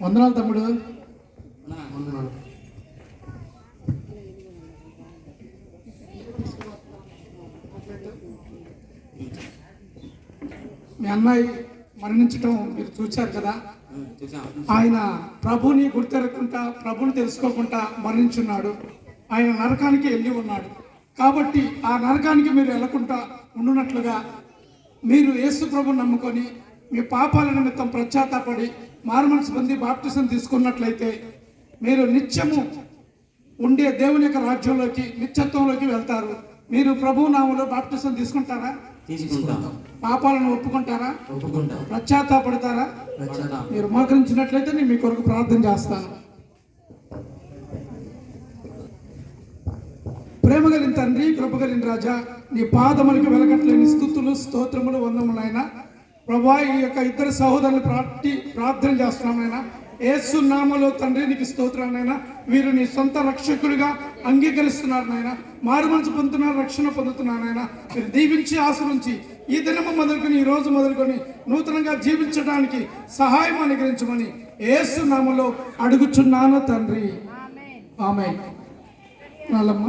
వందనాలు తమ్ముడు. వందనాలు మీ అన్నయ్య మరణించటం మీరు చూశారు కదా? ఆయన ప్రభుని గుర్తెరగకుండా ప్రభుని తెలుసుకోకుండా మరణించున్నాడు. ఆయన నరకానికి వెళ్ళి ఉన్నాడు. కాబట్టి ఆ నరకానికి మీరు వెళ్ళకుండా ఉండునట్లుగా మీరు యేసు ప్రభుని నమ్ముకొని మీ పాపాల నిమిత్తం పశ్చాత్తాపడి మారుమనసు పొంది బాప్టిజం తీసుకున్నట్లయితే మీరు నిత్యము ఉండే దేవుని యొక్క రాజ్యంలోకి నిత్యత్వంలోకి వెళ్తారు. మీరు ప్రభు నామంలో బాప్టిజం తీసుకుంటారా? తీసుకుంటాం. పాపాలను ఒప్పుకుంటారా? ఒప్పుకుంటాం. పశ్చాత్తాపడతారా? పడతాం మీరు మోకరించినట్లయితే నేను మీ కొరకు ప్రార్థన చేస్తాను. ప్రేమ కలిగిన తండ్రి కృప కలిగిన రాజా నీ పాదములకి వెలగట్లేని స్థుతులు స్తోత్రములు వందములైనా ప్రభా ఈ యొక్క ఇద్దరు సహోదరులు ప్రార్థి ప్రార్థన చేస్తున్నామైనా ఏసు నామలో తండ్రి నీకు స్తోత్రాలైనా వీరు నీ సొంత రక్షకుడిగా అంగీకరిస్తున్నారు నాయన. మారు మనసు పొందుతున్నారు రక్షణ పొందుతున్నారైనా మీరు దీవించి ఆశ్రయించి ఈ దినము మొదలుకొని ఈ రోజు మొదలుకొని నూతనంగా జీవించడానికి సహాయం అనుగ్రహించమని ఏసు నామలో అడుగుచున్నాను తండ్రి. ఆమె నల్లమ్మ